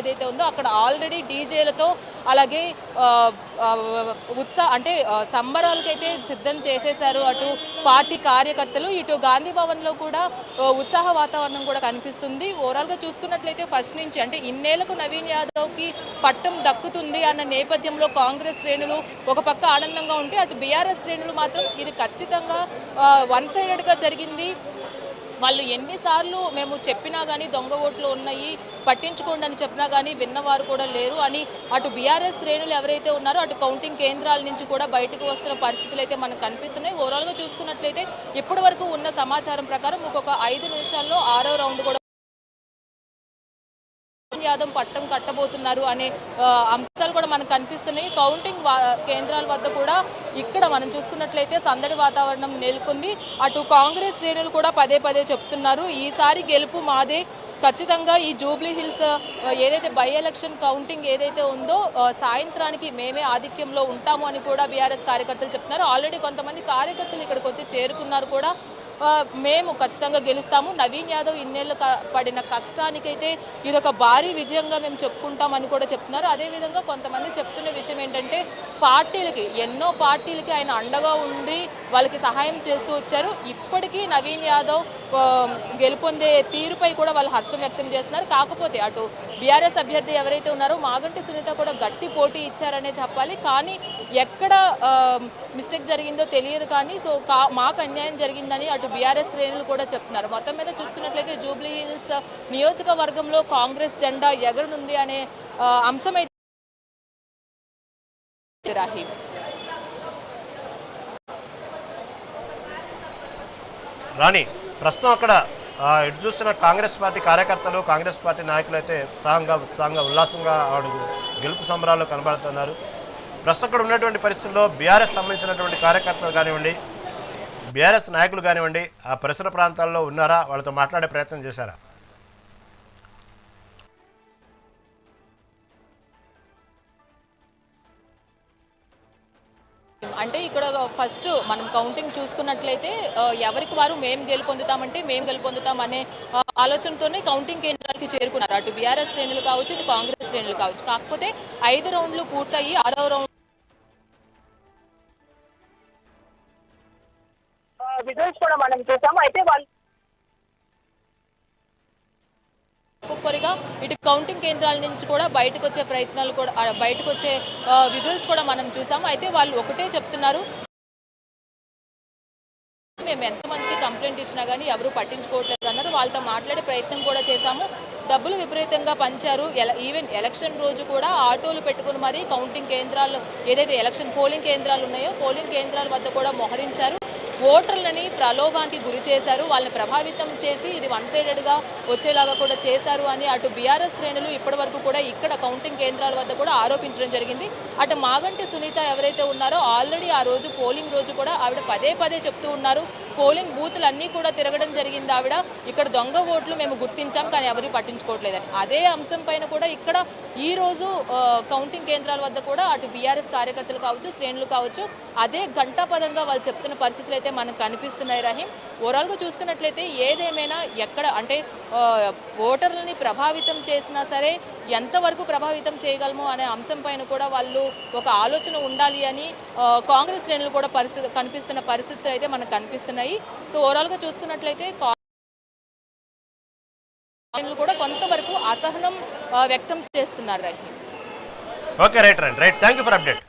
ఏదైతే ఉందో అక్కడ ఆల్రెడీ డీజేలతో అలాగే ఉత్సాహ అంటే సంబరాలకైతే సిద్ధం చేసేశారు అటు పార్టీ కార్యకర్తలు. ఇటు గాంధీ భవన్లో కూడా ఉత్సాహ వాతావరణం కూడా కనిపిస్తుంది. ఓవరాల్గా చూసుకున్నట్లయితే ఫస్ట్ నుంచి అంటే ఇన్నేళ్ళకు నవీన్ యాదవ్కి పట్టం దక్కుతుంది అన్న నేపథ్యంలో కాంగ్రెస్ శ్రేణులు ఒక పక్క ఆనందంగా ఉంటే అటు బీఆర్ఎస్ శ్రేణులు మాత్రం ఇది ఖచ్చితంగా వన్ సైడెడ్గా జరిగింది. వాళ్ళు ఎన్నిసార్లు మేము చెప్పినా కానీ దొంగ ఓట్లు ఉన్నాయి పట్టించుకోండి అని చెప్పినా కానీ విన్నవారు కూడా లేరు అని అటు బీఆర్ఎస్ శ్రేణులు ఎవరైతే ఉన్నారో అటు కౌంటింగ్ కేంద్రాల నుంచి కూడా బయటకు వస్తున్న పరిస్థితులు అయితే మనకు కనిపిస్తున్నాయి. ఓవరాల్గా చూసుకున్నట్లయితే ఇప్పటి వరకు ఉన్న సమాచారం ప్రకారం ఒక్కొక్క ఐదు నిమిషాల్లో ఆరో రౌండ్ కూడా యాదవ్ పట్టం కట్టబోతున్నారు అనే అంశాలు కూడా మనకు కనిపిస్తున్నాయి. కౌంటింగ్ వా- కేంద్రాల వద్ద కూడా ఇక్కడ మనం చూసుకున్నట్లయితే సందడి వాతావరణం నెలకొంది. అటు కాంగ్రెస్ శ్రేణులు కూడా పదే పదే చెప్తున్నారు. ఈసారి గెలుపు మాదే ఖచ్చితంగా ఈ జూబ్లీ హిల్స్ ఏదైతే బై ఎలక్షన్ కౌంటింగ్ ఏదైతే ఉందో సాయంత్రానికి మేమే ఆధిక్యంలో ఉంటాము అని కూడా బీఆర్ఎస్ కార్యకర్తలు చెప్తున్నారు. ఆల్రెడీ కొంతమంది కార్యకర్తలు ఇక్కడికి వచ్చి చేరుకున్నారు కూడా. మేము ఖచ్చితంగా గెలుస్తాము. నవీన్ యాదవ్ ఇన్నేళ్ళు పడిన కష్టానికైతే ఇది ఒక భారీ విజయంగా మేము చెప్పుకుంటామని కూడా చెప్తున్నారు. అదేవిధంగా కొంతమంది చెప్తున్న విషయం ఏంటంటే పార్టీలకి ఎన్నో పార్టీలకి ఆయన అండగా ఉండి వాళ్ళకి సహాయం చేస్తూ వచ్చారు. ఇప్పటికీ నవీన్ యాదవ్ గెలుపొందే తీరుపై కూడా వాళ్ళు హర్షం వ్యక్తం చేస్తున్నారు. కాకపోతే అటు బీఆర్ఎస్ అభ్యర్థి ఎవరైతే ఉన్నారో మాగంటి సునీత కూడా గట్టి పోటీ ఇచ్చారనే చెప్పాలి. కానీ ఎక్కడ మిస్టేక్ జరిగిందో తెలియదు కానీ సో కా మాకు అన్యాయం జరిగిందని అటు బీఆర్ఎస్ శ్రేణులు కూడా చెప్తున్నారు. మొత్తం మీద చూసుకున్నట్లయితే జూబ్లీ హిల్స్ నియోజకవర్గంలో కాంగ్రెస్ జెండా ఎగరనుంది అనే అంశం అయితే రాణి ప్రస్తుతం అక్కడ ఎటు ఇటు కాంగ్రెస్ పార్టీ కార్యకర్తలు కాంగ్రెస్ పార్టీ నాయకులు అయితే ఉత్సాహంగా ఉత్సాహంగా ఉల్లాసంగా అడుగు గెలుపు సంబరాల్లో కనబడుతున్నారు. ప్రస్తుతం అక్కడ ఉన్నటువంటి పరిస్థితుల్లో బీఆర్ఎస్ సంబంధించినటువంటి కార్యకర్తలు కానివ్వండి బీఆర్ఎస్ నాయకులు కానివ్వండి ఆ పరిసర ప్రాంతాల్లో ఉన్నారా? వాళ్ళతో మాట్లాడే ప్రయత్నం చేశారా? అంటే ఇక్కడ ఫస్ట్ మనం కౌంటింగ్ చూసుకున్నట్లయితే ఎవరికి వారు మేము గెలుపొందుతామంటే మేము గెలుపొందుతాం అనే ఆలోచనతోనే కౌంటింగ్ కేంద్రాలకి చేరుకున్నారు. అటు బీఆర్ఎస్ శ్రేణులు కావచ్చు ఇటు కాంగ్రెస్ శ్రేణులు కావచ్చు. కాకపోతే ఐదు రౌండ్లు పూర్తయి ఆరో రౌండ్ విజువల్స్ కూడా మనం చూసాము. అయితే వాళ్ళు ఒక్కొక్కరిగా ఇటు కౌంటింగ్ కేంద్రాల నుంచి కూడా బయటకు వచ్చే ప్రయత్నాలు కూడా బయటకు వచ్చే విజువల్స్ కూడా మనం చూసాము అయితే వాళ్ళు ఒకటే చెప్తున్నారు. మేము ఎంతమందికి కంప్లైంట్ ఇచ్చినా కానీ ఎవరు పట్టించుకోవట్లేదు అన్నారు. వాళ్ళతో మాట్లాడే ప్రయత్నం కూడా చేశాము. డబ్బులు విపరీతంగా పంచారు. ఎల ఈవెన్ ఎలక్షన్ రోజు కూడా ఆటోలు పెట్టుకుని మరీ కౌంటింగ్ కేంద్రాలు ఏదైతే ఎలక్షన్ పోలింగ్ కేంద్రాలు ఉన్నాయో పోలింగ్ కేంద్రాల వద్ద కూడా మోహరించారు. ఓటర్లని ప్రలోభానికి గురి చేశారు. వాళ్ళని ప్రభావితం చేసి ఇది వన్ సైడెడ్గా వచ్చేలాగా కూడా చేశారు అని అటు బీఆర్ఎస్ శ్రేణులు ఇప్పటి వరకు కూడా ఇక్కడ కౌంటింగ్ కేంద్రాల వద్ద కూడా ఆరోపించడం జరిగింది. అటు మాగంటి సునీత ఎవరైతే ఉన్నారో ఆల్రెడీ ఆ రోజు పోలింగ్ రోజు కూడా ఆవిడ పదే పదే చెప్తూ ఉన్నారు. పోలింగ్ బూత్లన్నీ కూడా తిరగడం జరిగింది ఆవిడ. ఇక్కడ దొంగ ఓట్లు మేము గుర్తించాం కానీ ఎవరు పట్టించుకోవట్లేదని. అదే అంశం పైన కూడా ఇక్కడ ఈ రోజు కౌంటింగ్ కేంద్రాల వద్ద కూడా అటు బీఆర్ఎస్ కార్యకర్తలు కావచ్చు శ్రేణులు కావచ్చు అదే ఘంటాపదంగా వాళ్ళు చెప్తున్న పరిస్థితులు అయితే మనకు కనిపిస్తున్నాయి రహీం. ఓవరాల్గా చూసుకున్నట్లయితే ఏదేమైనా ఎక్కడ అంటే ఓటర్లని ప్రభావితం చేసినా సరే ఎంతవరకు ప్రభావితం చేయగలము అనే అంశం పైన కూడా వాళ్ళు ఒక ఆలోచన ఉండాలి అని కాంగ్రెస్ శ్రేణులు కూడా పరిస్థితి కనిపిస్తున్న పరిస్థితులు అయితే మనకు కనిపిస్తున్నాయి. సో ఓవరాల్గా చూసుకున్నట్లయితే కూడా కొంతవరకు అసహనం వ్యక్తం చేస్తున్నారు Rahim. Okay right right right thank you for update